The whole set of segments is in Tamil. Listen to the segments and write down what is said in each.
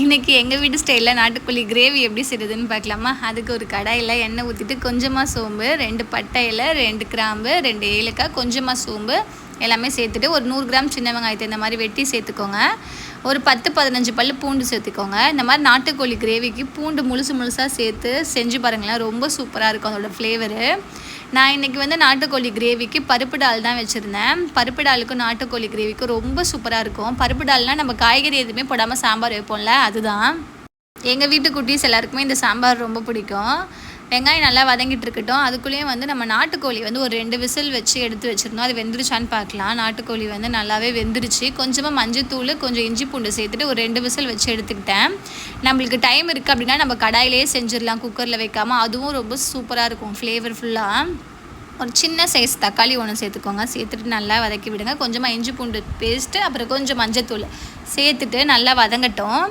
இன்றைக்கி எங்கள் வீட்டு ஸ்டைலில் நாட்டுக்கோழி கிரேவி எப்படி செய்யுதுன்னு பார்க்கலாமா? அதுக்கு ஒரு கடாயில் எண்ணெய் ஊற்றிட்டு கொஞ்சமாக சோம்பு ரெண்டு பட்டையில் ரெண்டு கிராம்பு ரெண்டு ஏலக்காய் கொஞ்சமாக சோம்பு எல்லாமே சேர்த்துட்டு ஒரு நூறு கிராம் சின்ன வெங்காயத்தை இந்த மாதிரி வெட்டி சேர்த்துக்கோங்க. ஒரு பத்து பதினஞ்சு பல் பூண்டு சேர்த்துக்கோங்க. இந்த மாதிரி நாட்டுக்கோழி கிரேவிக்கு பூண்டு முழுசு முழுசாக சேர்த்து செஞ்சு பாருங்களேன் ரொம்ப சூப்பராக இருக்கும் அதோடய ஃப்ளேவரு நான் இன்றைக்கி வந்து நாட்டுக்கோழி கிரேவிக்கு பருப்பு டால் தான் வச்சுருந்தேன். பருப்பு டாலுக்கும் நாட்டுக்கோழி கிரேவிக்கும் ரொம்ப சூப்பராக இருக்கும். பருப்பு டால்னால் நம்ம காய்கறி எதுவுமே போடாமல் சாம்பார் வைப்போம்ல அதுதான். எங்கள் வீட்டு குட்டீஸ் எல்லாருக்குமே இந்த சாம்பார் ரொம்ப பிடிக்கும். வெங்காயம் நல்லா வதங்கிட்டு இருக்கட்டும் அதுக்குள்ளேயும் வந்து நம்ம நாட்டுக்கோழி வந்து ஒரு ரெண்டு விசில் வச்சு எடுத்து வச்சுருந்தோம். அது வெந்துருச்சான்னு பார்க்கலாம். நாட்டுக்கோழி வந்து நல்லாவே வெந்துருச்சு. கொஞ்சமாக மஞ்சத்தூள் கொஞ்சம் இஞ்சி பூண்டு சேர்த்துட்டு ஒரு ரெண்டு விசில் வச்சு எடுத்துக்கிட்டேன். நம்மளுக்கு டைம் இருக்குது அப்படின்னா நம்ம கடாயிலே செஞ்சிடலாம். குக்கரில் வைக்காமல் அதுவும் ரொம்ப சூப்பராக இருக்கும். ஃப்ளேவர்ஃபுல்லாக ஒரு சின்ன சைஸ் தக்காளி ஒன்று சேர்த்துக்கோங்க. சேர்த்துட்டு நல்லா வதக்கி விடுங்க. கொஞ்சமாக இஞ்சி பூண்டு பேஸ்ட்டு அப்புறம் கொஞ்சம் மஞ்சத்தூள் சேர்த்துட்டு நல்லா வதங்கட்டும்.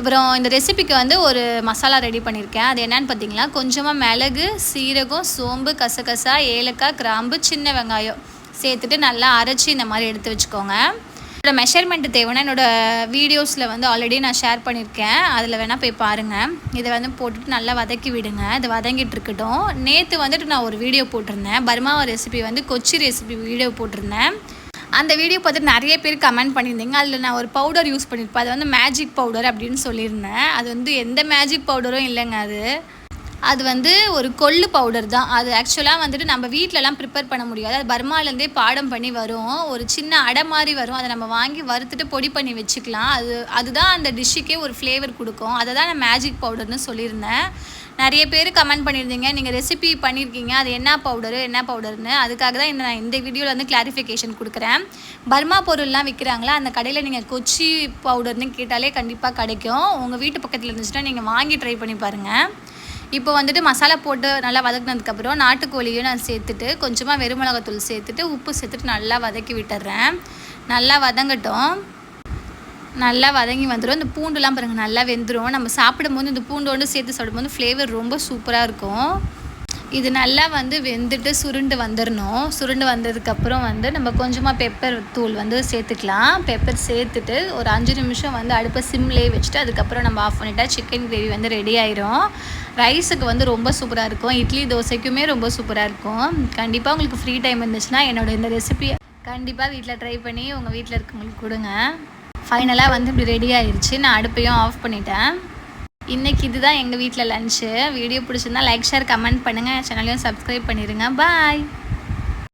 அப்புறம் இந்த ரெசிபிக்கு வந்து ஒரு மசாலா ரெடி பண்ணியிருக்கேன். அது என்னன்னு பார்த்தீங்கன்னா கொஞ்சமாக மிளகு சீரகம் சோம்பு கசகசா ஏலக்காய் கிராம்பு சின்ன வெங்காயம் சேர்த்துட்டு நல்லா அரைச்சி இந்த மாதிரி எடுத்து வச்சுக்கோங்க. என்னோடய மெஷர்மெண்ட்டு தேவைன்னா என்னோடய வீடியோஸில் வந்து ஆல்ரெடி நான் ஷேர் பண்ணியிருக்கேன். அதில் வேணால் போய் பாருங்கள் இதை வந்து போட்டுட்டு நல்லா வதக்கி விடுங்க. இது வதங்கிட்டு இருக்கட்டும். நேற்று வந்துட்டு நான் ஒரு வீடியோ போட்டிருந்தேன். பர்மாவை ரெசிபி வந்து கொச்சி ரெசிபி வீடியோ போட்டிருந்தேன். அந்த வீடியோ பார்த்துட்டு நிறைய பேர் கமெண்ட் பண்ணியிருந்தீங்க. அதில் நான் ஒரு பவுடர் யூஸ் பண்ணியிருப்பேன். அது வந்து மேஜிக் பவுடர் அப்படின்னு சொல்லியிருந்தேன். அது வந்து எந்த மேஜிக் பவுடரும் இல்லைங்க அது. அது வந்து ஒரு கொள்ளு பவுடர் தான். அது ஆக்சுவலாக வந்துட்டு நம்ம வீட்டிலலாம் ப்ரிப்பேர் பண்ண முடியாது. அது பர்மாலேருந்தே பாடம் பண்ணி வரும். ஒரு சின்ன அடை மாதிரி வரும். அதை நம்ம வாங்கி வறுத்துட்டு பொடி பண்ணி வச்சுக்கலாம். அது அதுதான் அந்த டிஷ்ஷுக்கே ஒரு ஃப்ளேவர் கொடுக்கும். அதை தான் நான் மேஜிக் பவுடர்னு சொல்லியிருந்தேன். நிறைய பேர் கமெண்ட் பண்ணியிருந்தீங்க. நீங்கள் ரெசிபி பண்ணியிருக்கீங்க. அது என்ன பவுடரு என்ன பவுடர்னு அதுக்காக தான் இந்த நான் இந்த வீடியோவில் வந்து கிளாரிஃபிகேஷன் கொடுக்குறேன். பர்மா பொருள்லாம் விற்கிறாங்களா அந்த கடையில் நீங்கள் கொச்சி பவுடர்னு கேட்டாலே கண்டிப்பாக கிடைக்கும். உங்கள் வீட்டு பக்கத்தில் இருந்துச்சுன்னா நீங்கள் வாங்கி ட்ரை பண்ணி பாருங்கள் இப்போ வந்துட்டு மசாலா போட்டு நல்லா வதக்கினதுக்கப்புறம் நாட்டுக்கோழியும் நான் சேர்த்துட்டு கொஞ்சமாக வெறுமிளகாத்தூள் சேர்த்துட்டு உப்பு சேர்த்துட்டு நல்லா வதக்கி விட்டுறேன். நல்லா வதங்கட்டும். நல்லா வதங்கி வந்துடும் இந்த பூண்டுலாம் பாருங்கள் நல்லா வெந்துடும் நம்ம சாப்பிடும்போது இந்த பூண்டோடு சேர்த்து சாப்பிடும்போது ஃப்ளேவர் ரொம்ப சூப்பராக இருக்கும். இது நல்லா வந்து வெந்துட்டு சுருண்டு வந்துடணும் சுருண்டு வந்ததுக்கப்புறம் வந்து நம்ம கொஞ்சமாக பெப்பர் தூள் வந்து சேர்த்துக்கலாம். பெப்பர் சேர்த்துட்டு ஒரு அஞ்சு நிமிஷம் வந்து அடுப்பை சிம்லேயே வச்சுட்டு அதுக்கப்புறம் நம்ம ஆஃப் பண்ணிட்டா சிக்கன் கிரேவி வந்து ரெடி ஆயிரும். ரைஸுக்கு வந்து ரொம்ப சூப்பராக இருக்கும். இட்லி தோசைக்குமே ரொம்ப சூப்பராக இருக்கும். கண்டிப்பாக உங்களுக்கு ஃப்ரீ டைம் இருந்துச்சுன்னா என்னோட இந்த ரெசிபியை கண்டிப்பாக வீட்டில் ட்ரை பண்ணி உங்கள் வீட்டில் இருக்கவங்களுக்கு கொடுங்க. ஃபைனலாக வந்து இப்படி ரெடி ஆயிடுச்சு நான் அடுப்பையும் ஆஃப் பண்ணிட்டேன். இன்றைக்கி இதுதான் எங்கள் வீட்டில் லன்ச்சு வீடியோ பிடிச்சிருந்தா லைக் ஷேர் கமெண்ட் பண்ணுங்கள் சேனலையும் சப்ஸ்கிரைப் பண்ணிடுங்க பாய்